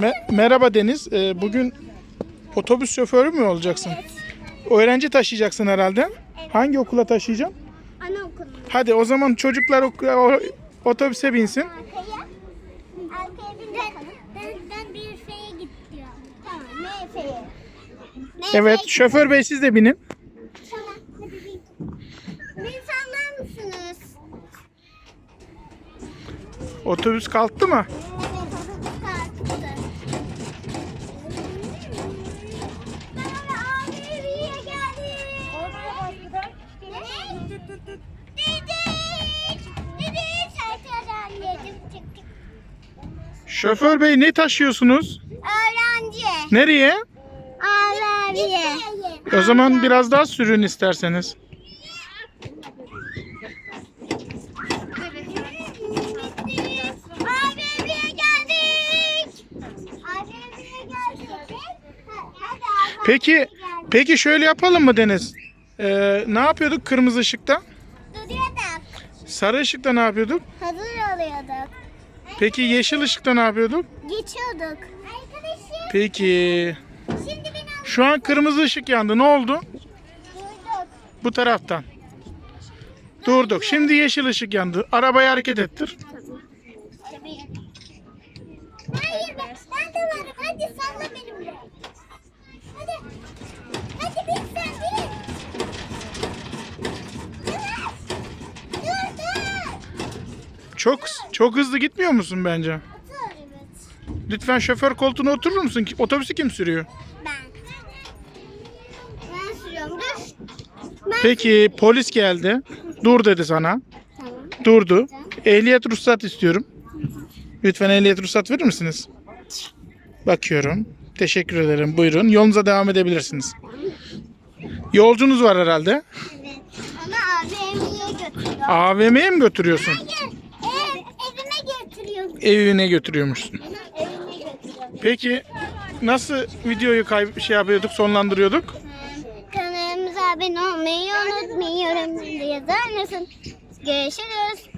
Me- merhaba Deniz. Ee, bugün otobüs şoförü mü olacaksın? Öğrenci taşıyacaksın herhalde. Hangi okula taşıyacaksın? Anaokulunda. Hadi o zaman çocuklar ok- o- otobüse binsin. Arkaya. Arkaya. Ben, ben bir. Tamam. Evet, şoför bey siz de binin. Tamam. Hadi bin. Beni sallar mısınız? Otobüs kalktı mı? Şoför bey ne taşıyorsunuz? Öğrenci. Nereye? Ağlabiye. O zaman biraz daha sürün isterseniz. Peki, peki şöyle yapalım mı Deniz? Ee, ne yapıyorduk kırmızı ışıkta? Sarı ışıkta ne yapıyorduk? Hazır oluyorduk. Peki yeşil ışıkta ne yapıyorduk? Geçiyorduk. Arkadaşım. Peki. Şimdi beni Şu an kırmızı ışık yandı. Ne oldu? Durduk. Bu taraftan. Durduk. Şimdi yeşil ışık yandı. Arabayı hareket ettir. Hayır ben, ben de varım. Hadi salla benimle. Hadi. Hadi bin sen bin. Evet. Dur dur. Çok çok hızlı gitmiyor musun bence? Lütfen şoför koltuğuna oturur musun? Otobüsü kim sürüyor? Ben. Ben sürüyorum. Dur. Ben Peki polis geldi. Dur dedi sana. Tamam. Durdu. Ehliyet ruhsat istiyorum. Lütfen ehliyet ruhsat verir misiniz? Bakıyorum. Teşekkür ederim. Buyurun. Yolunuza devam edebilirsiniz. Yolcunuz var herhalde. Evet. Ama AVM'ye götürüyor. AVM'ye mi götürüyorsun? Hayır. Evine götürüyormuşsun. Peki nasıl videoyu kay şey yapıyorduk, sonlandırıyorduk? Kanalımıza abone olmayı unutmuyorum. Yazar mısın? Görüşürüz.